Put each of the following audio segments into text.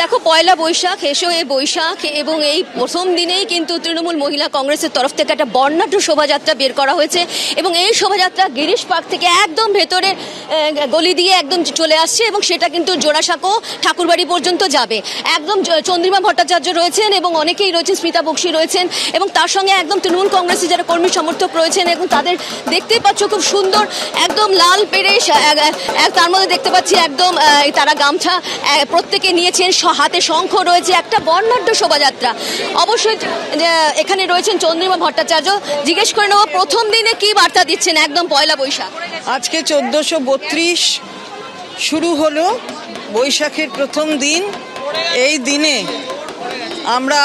দেখো, পয়লা বৈশাখ, এসো এই বৈশাখ, এবং এই প্রথম দিনেই কিন্তু তৃণমূল মহিলা কংগ্রেসের তরফ থেকে একটা বর্ণাঢ্য শোভাযাত্রা বের করা হয়েছে, এবং এই শোভাযাত্রা গিরিশ পার্ক থেকে একদম ভেতরে গলি দিয়ে একদম চলে আসছে, এবং সেটা কিন্তু জোড়াসাঁকো ঠাকুরবাড়ি পর্যন্ত যাবে। একদম চন্দ্রিমা ভট্টাচার্য রয়েছেন, এবং অনেকেই রয়েছেন, স্মিতা বক্সি রয়েছেন, এবং তার সঙ্গে একদম তৃণমূল কংগ্রেসের যারা কর্মী সমর্থক রয়েছেন, এবং তাদের দেখতেই পাচ্ছ খুব সুন্দর, একদম লাল পেরেশ তার মধ্যে দেখতে পাচ্ছি একদম তারা গামছা প্রত্যেকে নিয়েছেন হাতে শঙ্খ রয়েছে, একটা বর্ণাঢ্য শোভাযাত্রা। অবশ্যই এখানে রয়েছেন চন্দ্রিমা ভট্টাচার্য। জিজ্ঞেস করে নেব, প্রথম দিনে কি বার্তা দিচ্ছেন একদম পয়লা বৈশাখ? আজকে চোদ্দোশো বত্রিশ শুরু হলো বৈশাখের প্রথম দিন। এই দিনে আমরা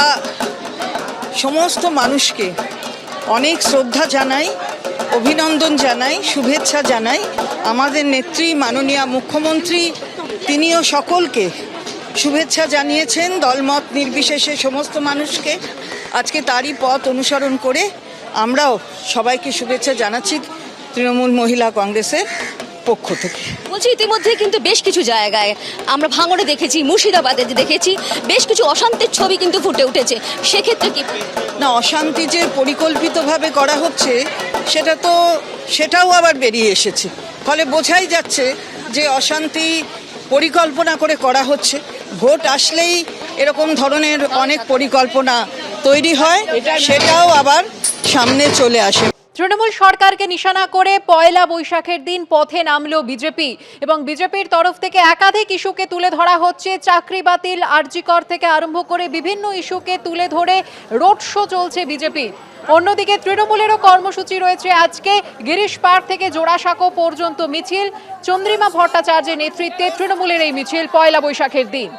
সমস্ত মানুষকে অনেক শ্রদ্ধা জানাই, অভিনন্দন জানাই, শুভেচ্ছা জানাই। আমাদের নেত্রী, মাননীয় মুখ্যমন্ত্রী, তিনিও সকলকে শুভেচ্ছা জানিয়েছেন দলমত নির্বিশেষে সমস্ত মানুষকে। আজকে তারই পথ অনুসরণ করে আমরাও সবাইকে শুভেচ্ছা জানাচ্ছি তৃণমূল মহিলা কংগ্রেসের পক্ষ থেকে। বলছি ইতিমধ্যে কিন্তু বেশ কিছু জায়গায় আমরা ভাঙড়ে দেখেছি মুর্শিদাবাদে দেখেছি বেশ কিছু অশান্তির ছবি কিন্তু ফুটে উঠেছে। সেক্ষেত্রে কি না অশান্তি যে পরিকল্পিতভাবে করা হচ্ছে সেটা তো সেটাও আবার বেরিয়ে এসেছে। ফলে বোঝাই যাচ্ছে যে অশান্তি পরিকল্পনা করে করা হচ্ছে। ভোট আসলেই এরকম ধরনের অনেক পরিকল্পনা তৈরি হয় সেটাও আবার সামনে চলে আসে। তৃণমূল সরকারকে নিশানা করে পয়লা বৈশাখের দিন পথে নামলো বিজেপি এবং বিজেপির তরফ থেকে একাধিক ইস্যুকে তুলে ধরা হচ্ছে। চাকরি বাতিল আরজিকর থেকে আরম্ভ করে বিভিন্ন ইস্যুকে তুলে ধরে রোড শো চলছে বিজেপি। অন্যদিকে তৃণমূলেরও কর্মসূচি রয়েছে আজকে। গিরিশ পাড় থেকে জোড়াসাঁকো পর্যন্ত মিছিল। চন্দ্রিমা ভট্টাচার্যের নেতৃত্বে তৃণমূলের এই মিছিল পয়লা বৈশাখের দিন।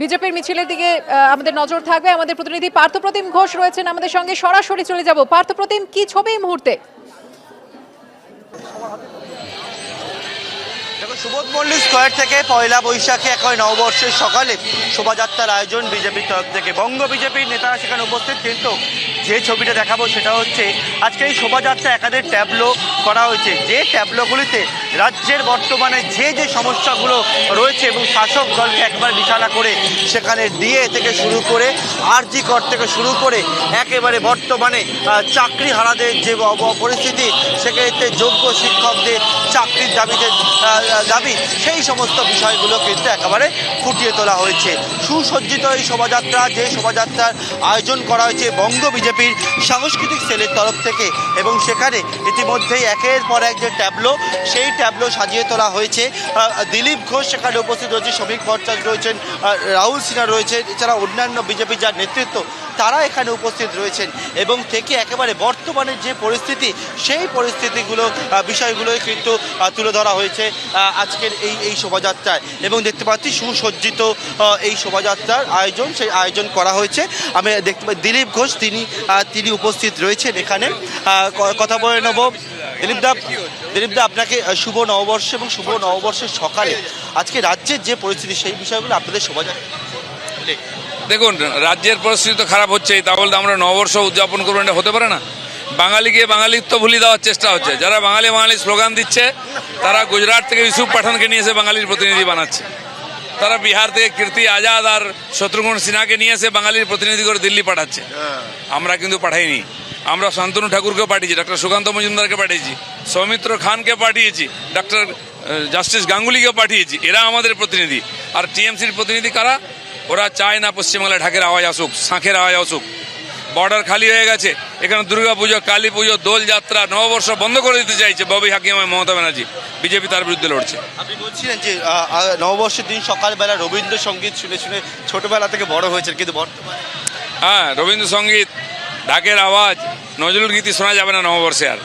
বিজেপির মিছিলের দিকে আমাদের নজর থাকবে। আমাদের প্রতিনিধি পার্থপ্রতিম ঘোষ রয়েছেন আমাদের সঙ্গে। সরাসরি চলে যাব। পার্থপ্রতিম, কি ছবি এই মুহূর্তে? সুবোধ মল্লিক স্কোয়ার থেকে পয়লা বৈশাখে এখন নববর্ষের সকালে শোভাযাত্রার আয়োজন বিজেপির তরফ থেকে। বঙ্গ বিজেপির নেতারা সেখানে উপস্থিত, কিন্তু যে ছবিটা দেখাবো সেটা হচ্ছে, আজকে এই শোভাযাত্রা একাধিক ট্যাবলো করা হয়েছে। যে ট্যাবলোগুলিতে রাজ্যের বর্তমানে যে যে সমস্যাগুলো রয়েছে এবং শাসক দলকে একবার নিশানা করে সেখানে ডিএ থেকে শুরু করে আরজি কর থেকে শুরু করে একেবারে বর্তমানে চাকরি হারাদের যে পরিস্থিতি, সেক্ষেত্রে যোগ্য শিক্ষকদের চাকরির দাবিতে দাবি, সেই সমস্ত বিষয়গুলো কিন্তু একেবারে ফুটিয়ে তোলা হয়েছে। সুসজ্জিত এই শোভাযাত্রা, যে শোভাযাত্রার আয়োজন করা হয়েছে বঙ্গ বিজেপির সাংস্কৃতিক সেলের তরফ থেকে এবং সেখানে ইতিমধ্যেই একের পর এক যে ট্যাবলো, সেই ট্যাবলো সাজিয়ে তোলা হয়েছে। দিলীপ ঘোষ সেখানে উপস্থিত রয়েছে শ্রমিক ভট্টাচার্য রয়েছেন রাহুল সিনহা রয়েছেন, এছাড়া অন্যান্য বিজেপির যার নেতৃত্ব, তারা এখানে উপস্থিত রয়েছেন। এবং থেকে একেবারে বর্তমানে যে পরিস্থিতি, সেই পরিস্থিতিগুলো বিষয়গুলোই কিন্তু তুলে ধরা হয়েছে আজকের এই এই শোভাযাত্রায়। এবং দেখতে পাচ্ছি সুসজ্জিত এই শোভাযাত্রার আয়োজন, সেই আয়োজন করা হয়েছে। আমি দেখতে দিলীপ ঘোষ, তিনি তিনি উপস্থিত রয়েছেন এখানে। কথা বলে নেব। দিলীপ দা দিলীপ দা আপনাকে শুভ নববর্ষ এবং শুভ নববর্ষের সকালে আজকে রাজ্যের যে পরিস্থিতি সেই বিষয়গুলো আপনাদের শোভাযাত্রা দেখুন রাজ্যের পরিস্থিতি তো খারাপ হচ্ছেই তাহলে তো আমরা নববর্ষ উদযাপন করব এটা হতে পারে না। বাঙালিকে বাঙালিত্ব ভুলিয়ে দেওয়ার চেষ্টা হচ্ছে। যারা বাঙালি বাঙালি স্লোগান দিচ্ছে তারা গুজরাট থেকে ইউসুফ পাঠানকে নিয়ে এসে বাঙালির প্রতিনিধি বানাচ্ছে। তারা বিহার থেকে কীর্তি আজাদ আর শত্রুঘ্ন সিনহাকে নিয়ে এসে বাঙালির প্রতিনিধি করে দিল্লি পাঠাচ্ছে। আমরা কিন্তু পাঠাইনি। আমরা শান্তনু ঠাকুরকে পাঠিয়েছি ডক্টর সুকান্ত মজুমদারকে পাঠিয়েছি সৌমিত্র খানকে পাঠিয়েছি ডক্টর জাস্টিস গাঙ্গুলিকে পাঠিয়েছি এরা আমাদের প্রতিনিধি। আর টিএমসির প্রতিনিধি কারা? ওরা চায় না পশ্চিমবাংলায় ঢাকের আওয়াজ আসুক শাঁখের আওয়াজ আসুক। বর্ডার খালি হয়ে গেছে এখানে দুর্গা পুজো কালী পুজো দোল যাত্রা নববর্ষ বন্ধ করে দিতে চাইছে ববি হাকিম মমতা ব্যানার্জি। বিজেপি তার বিরুদ্ধে লড়ছে। আপনি বলছিলেন যে নববর্ষের দিন সকালবেলা রবীন্দ্রসঙ্গীত শুনে শুনে ছোটবেলা থেকে বড় হয়েছে কিন্তু বর্তমানে হ্যাঁ রবীন্দ্রসঙ্গীত ঢাকের আওয়াজ নজরুল গীতি শোনা যাবে না নববর্ষে আর।